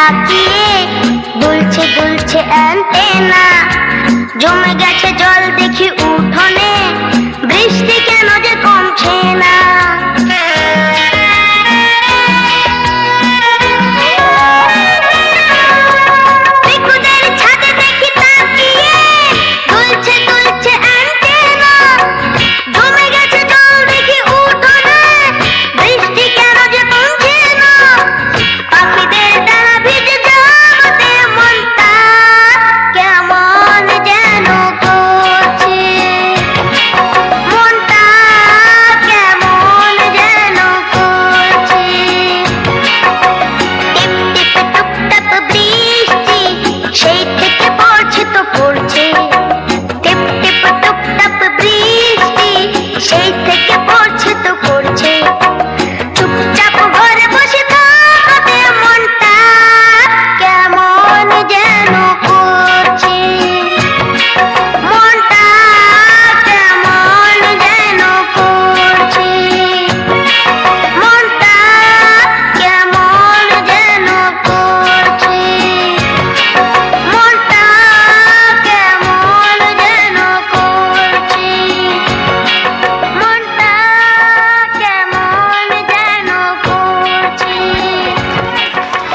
তাকিয়ে দুলছে দুলছে অ্যান্টেনা জমে গেছে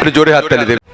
একটু জোরে হাত তালি